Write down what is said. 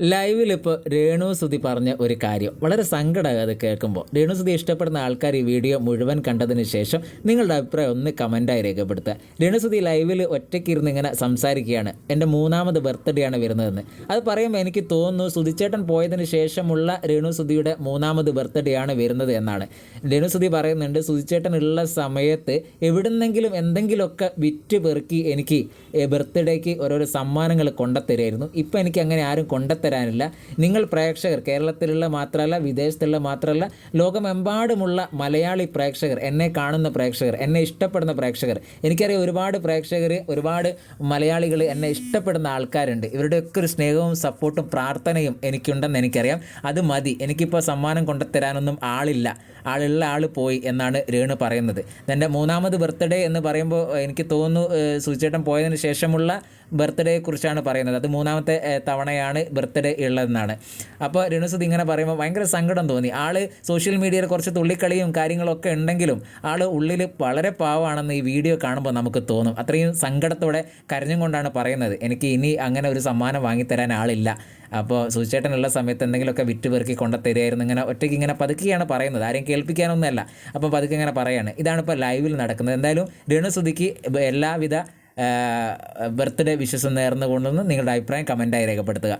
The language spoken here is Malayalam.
ലൈവിൽ ഇപ്പോൾ രേണു സുതി പറഞ്ഞ ഒരു കാര്യം. വളരെ സങ്കടമായി അത് കേൾക്കുമ്പോൾ രേണു സുതി ഇഷ്ടപ്പെടുന്ന ആൾക്കാർ ഈ വീഡിയോ മുഴുവൻ കണ്ടതിന് ശേഷം നിങ്ങളുടെ അഭിപ്രായം ഒന്ന് കമന്റായി രേഖപ്പെടുത്തുക. രേണു സുതി ലൈവിൽ ഒറ്റയ്ക്കിരുന്ന് ഇങ്ങനെ സംസാരിക്കുകയാണ്. എന്റെ മൂന്നാമത് ബർത്ത്ഡേ ആണ് വരുന്നതെന്ന്. അത് പറയുമ്പോൾ എനിക്ക് തോന്നുന്നു സുതിച്ചേട്ടൻ പോയതിന് ശേഷമുള്ള രേണു സുതിയുടെ മൂന്നാമത് ബർത്ത്ഡേ ആണ് വരുന്നത് എന്നാണ്. രേണു സുതി പറയുന്നുണ്ട് സുതിച്ചേട്ടൻ ഉള്ള സമയത്ത് എവിടുന്നെങ്കിലും എന്തെങ്കിലുമൊക്കെ വിറ്റ് പെറുക്കി എനിക്ക് ബർത്ത്ഡേക്ക് ഓരോരോ സമ്മാനങ്ങൾ കൊണ്ടുത്തരുമായിരുന്നു ഇപ്പം എനിക്ക് അങ്ങനെ ആരും കൊണ്ടുത്തരാനില്ല നിങ്ങൾ പ്രേക്ഷകർ കേരളത്തിലുള്ള മാത്രമല്ല വിദേശത്തുള്ള മാത്രമല്ല ലോകമെമ്പാടുമുള്ള മലയാളി പ്രേക്ഷകർ എന്നെ കാണുന്ന പ്രേക്ഷകർ എന്നെ ഇഷ്ടപ്പെടുന്ന പ്രേക്ഷകർ. എനിക്കറിയാം ഒരുപാട് പ്രേക്ഷകർ ഒരുപാട് മലയാളികൾ എന്നെ ഇഷ്ടപ്പെടുന്ന ആൾക്കാരുണ്ട്. ഇവരുടെയൊക്കെ ഒരു സ്നേഹവും സപ്പോർട്ടും പ്രാർത്ഥനയും എനിക്കുണ്ടെന്ന് എനിക്കറിയാം. അത് മതി. എനിക്കിപ്പോൾ സമ്മാനം കൊണ്ടുത്തരാനൊന്നും ആളില്ല. ആളുള്ള ആൾ പോയി എന്നാണ് രേണു പറയുന്നത്. എന്റെ മൂന്നാമത് ബർത്ത്ഡേ എന്ന് പറയുമ്പോൾ എനിക്ക് തോന്നുന്നു സുചേട്ടൻ പോയതിന് ശേഷമുള്ള ബർത്ത്ഡേയെ കുറിച്ചാണ് പറയുന്നത്. അത് മൂന്നാമത്തെ തവണയാണ് ബർത്ത്ഡേ ഉള്ളതെന്നാണ്. അപ്പോൾ രേണുസുതി ഇങ്ങനെ പറയുമ്പോൾ ഭയങ്കര സങ്കടം തോന്നി. ആൾ സോഷ്യൽ മീഡിയയിൽ കുറച്ച് തുള്ളിക്കളിയും കാര്യങ്ങളൊക്കെ ഉണ്ടെങ്കിലും ആൾ ഉള്ളിൽ വളരെ പാവമാണെന്ന് ഈ വീഡിയോ കാണുമ്പോൾ നമുക്ക് തോന്നും. അത്രയും സങ്കടത്തോടെ കരഞ്ഞും കൊണ്ടാണ് പറയുന്നത്. എനിക്ക് ഇനി അങ്ങനെ ഒരു സമ്മാനം വാങ്ങിത്തരാൻ ആളില്ല. അപ്പോൾ സുചേട്ടനുള്ള സമയത്ത് എന്തെങ്കിലുമൊക്കെ വിറ്റ് പെറുക്കി കൊണ്ടുത്തരുമായിരുന്നു ഇങ്ങനെ ഒറ്റയ്ക്ക് ഇങ്ങനെ പതുക്കെയാണ് പറയുന്നത്. ആരെയും കേൾപ്പിക്കാനൊന്നുമല്ല. അപ്പോൾ പതുക്കെ ഇങ്ങനെ പറയാണ്. ഇതാണ് ഇപ്പോൾ ലൈവിൽ നടക്കുന്നത്. എന്തായാലും രേണുസുതിക്ക് എല്ലാവിധ ബർത്ത്ഡേ വിശ്വസം നേർന്നുകൊണ്ടെന്ന് നിങ്ങളുടെ അഭിപ്രായം കമന്റായി രേഖപ്പെടുത്തുക.